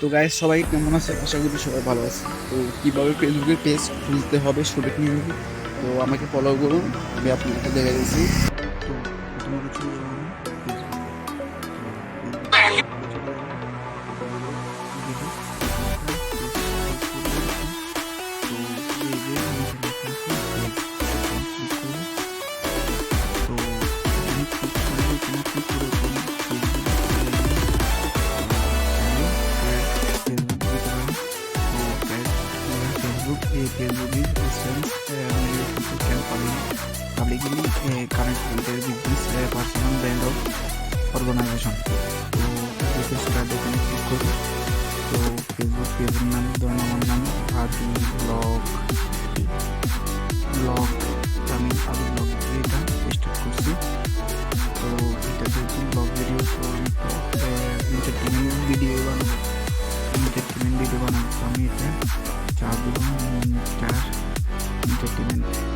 তো গায়ে সবাই কেমন আছে আশা করি সবাই ভালো আছে তো কীভাবে ফেসবুকের পেজ খুলতে হবে সঠিক নিয়ে তো আমাকে ফলো করুন, আমি আপনাকে দেখে দিয়েছি uh, connect with their business, uh, personal brand of organization. তো পেজটা এখানে ক্লিক করি তো ফেসবুক পেজের নাম ধরুন আমার নাম আদি ব্লগ ব্লগ আমি আদি ব্লগ এটা স্টার্ট করছি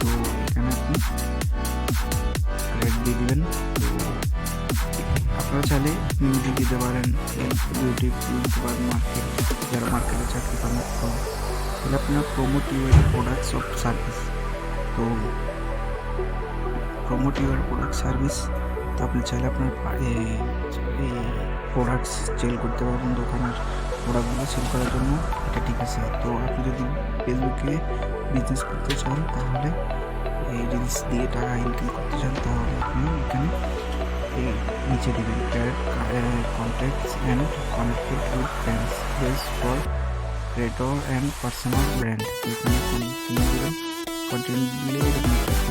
তো এখানে আপনি রেড দিয়ে আপনারা চাইলে মিউজিক দিতে পারেন ইউটিউব ইউটিউবার মার্কেট যারা মার্কেটে চাকরি পান তাহলে আপনার promote your products of service তো প্রমোট প্রোডাক্ট সার্ভিস তো আপনি চাইলে আপনার প্রোডাক্টস সেল করতে পারবেন দোকানের প্রোডাক্টগুলো সেল করার জন্য। এটা ঠিক আছে। তো আপনি যদি ফেসবুকে বিজনেস করতে চান, তাহলে এই রিলস দিয়ে টাকা ইনকাম করতে চান, তাহলে আপনি এখানে এই নিচে দেবেন contacts and connected with friends base for creator and personal brand এখানে কিনে দেবেন? এরকম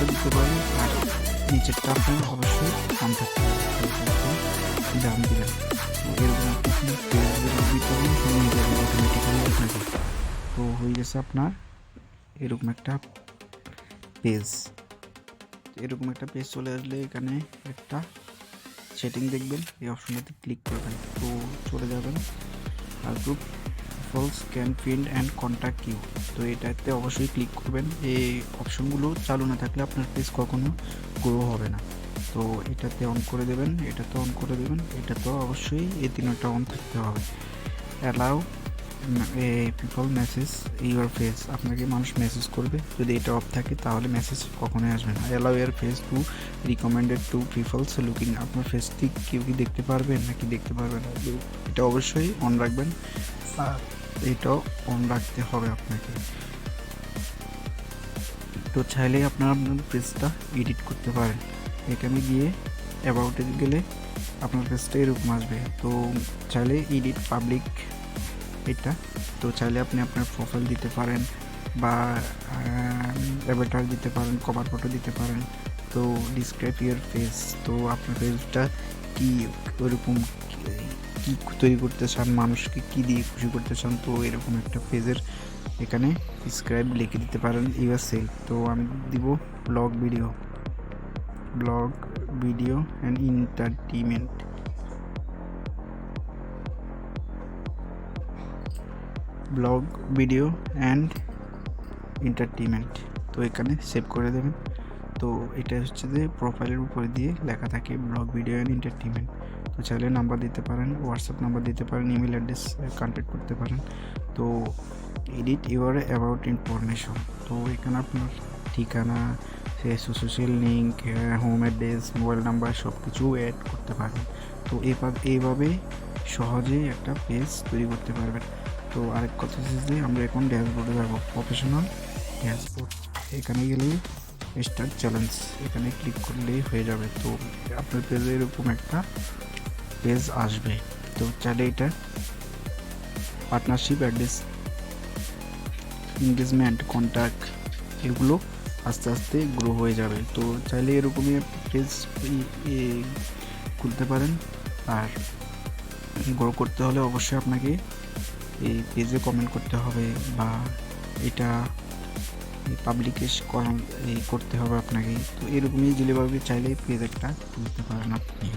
উপরেরটা দিতে পারেন আর নিচেরটা আপনার অবশ্যই কম থাকতে দাম আপনাকে তো হয়ে গেছে আপনার এরকম একটা পেজ এরকম একটা পেজ চলে আসলে এখানে একটা সেটিং দেখবেন, এই অপশনটাতে ক্লিক করবেন। তো চলে যাবেন। আর group falls can field and contact you তো এটাতে অবশ্যই ক্লিক করবেন। এই অপশনগুলো চালু না থাকলে আপনার পেজ কখনো গ্রো হবে না। তো এটাতে অন করে দেবেন, এটাতে অন করে দেবেন এটা তো অবশ্যই এই তিনটা অন থাকতে হবে। Allow people message your face আপনাকে মানুষ মেসেজ করবে। যদি এটা অফ থাকে, তাহলে মেসেজ কখনোই আসবে না। Allow your face to recommended to peoples looking আপনার ফেসটি কেউ কি দেখতে পারবেন নাকি দেখতে পারবেন না? এটা অবশ্যই অন রাখবেন। আর এটাও অন রাখতে হবে আপনাকে। তো চাইলে আপনারা আপনার পেজটা এডিট করতে পারেন। এখানে গিয়ে অ্যাবাউটে গেলে আপনার পেজটা এরকম আসবে। তো চাইলে এডিট পাবলিক এটা। তো চাইলে আপনি আপনার প্রোফাইল দিতে পারেন বা অ্যাভাটার দিতে পারেন কভার ফটো দিতে পারেন। তো ডিসক্রাইব ইয়ার ফেস তো আপনার ফেসটা কি ওইরকম কি তৈরি করতে চান, মানুষকে কি দিয়ে খুশি করতে চান, তো এরকম একটা পেজের এখানে ডিসক্রাইব লিখে দিতে পারেন ইউর সেল তো আমি দিব blog video blog video and entertainment blog video and entertainment তো এখানে সেভ করে দেবেন। তো এটা হচ্ছে যে প্রোফাইলের উপরে দিয়ে লেখা থাকে ব্লগ ভিডিও অ্যান্ড এন্টারটেনমেন্ট তো চাইলে নাম্বার দিতে পারেন হোয়াটসঅ্যাপ নাম্বার দিতে পারেন ইমেল অ্যাড্রেস কন্ট্যাক্ট করতে পারেন। তো এডিট ইউর অ্যাবাউট ইনফরমেশন তো এখানে আপনার ঠিকানা social link home address mobile number সব কিছু অ্যাড করতে পারবেন তো এইভাবে সহজেই একটা পেজ তৈরি করতে পারবেন। তো আরেক কথা হচ্ছে যে আমরা এখন ড্যাশবোর্ডে যাব প্রফেশনাল ড্যাশবোর্ড এখানে গেলেই স্টার্ট চ্যালেঞ্জ এখানে ক্লিক করলেই হয়ে যাবে। তো আপনার পেজে এরকম একটা পেজ আসবে। তো চাইলে এটা পার্টনারশিপ অ্যাড্রেস এঙ্গেজমেন্ট কন্ট্যাক্ট এগুলো আস্তে আস্তে গ্রো হয়ে যাবে। তো চাইলে এরকমই পেজ খুলতে পারেন। আর গ্রো করতে হলে অবশ্যই আপনাকে এই পেজে কমেন্ট করতে হবে বা এটা পাবলিকেশ করতে হবে আপনাকে। তো এরকমই যেভাবে চাইলে পেজ একটা খুলতে পারেন আপনি।